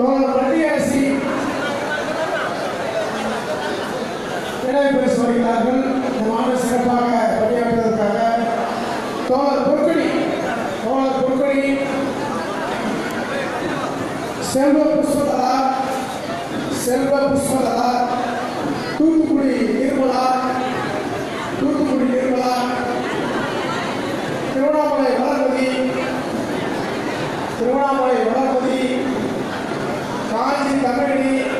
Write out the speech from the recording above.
தோழர் வட்டியரசி நினைவு பரிசு வழங்குகிறார்கள் இந்த மாநில சிறப்பாக பணியாற்றுவதற்காக தோழர் பொற்கொடி தோழர் பொற்கொடி செல்வ புஷ்பலதா செல்வ புஷ்பலதா தூத்துக்குடி நிர்மலா தூத்துக்குடி நிர்மலா திருவண்ணாமலை வளர்மதி திருவண்ணாமலை வளர்மதி community